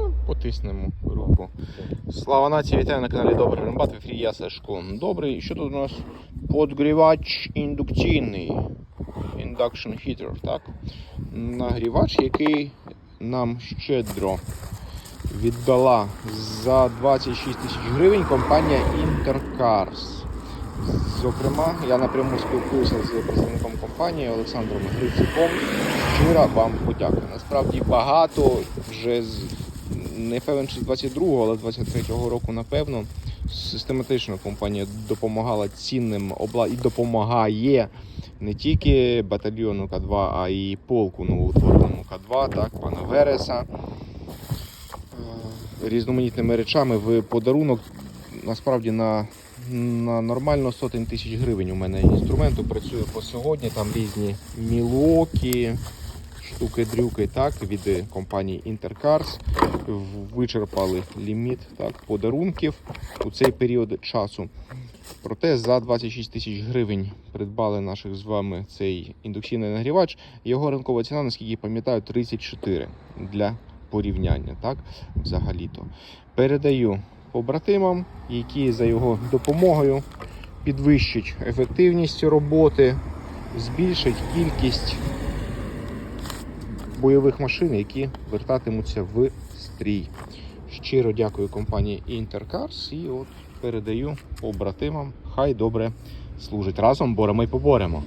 Ну, потиснемо руку. Слава нації, вітаю на каналі Добрий Рембат. Ефірі я Сашко. Добрий. Що тут у нас? Подгрівач індукційний. Induction heater, так? Нагрівач, який нам щедро віддала за 26 тисяч гривень компанія Intercars. Зокрема, я напряму спілкуюся з представником компанії Олександром Грицьком. Щира вам подяка. Насправді багато вже з не певен, чи з 22-го, але 23-го року, напевно, систематично компанія допомагала цінним обла і допомагає не тільки батальйону К2, а й полку новоутвореному К2, так, пана Вереса. Е, Різноманітними речами в подарунок насправді на, на нормально сотень тисяч гривень у мене інструменту працює по сьогодні. Там різні мілокі, штуки-дрюки так, від компанії Intercars. Вичерпали ліміт так, подарунків у цей період часу. Проте за 26 тисяч гривень придбали наших з вами цей індукційний нагрівач. Його ринкова ціна, наскільки я пам'ятаю, 34 для порівняння. Так, взагалі-то. Передаю побратимам, які за його допомогою підвищать ефективність роботи, збільшать кількість бойових машин, які вертатимуться в стрій. Щиро дякую компанії Intercars і от передаю побратимам. Хай добре служить. Разом боремо і поборемо.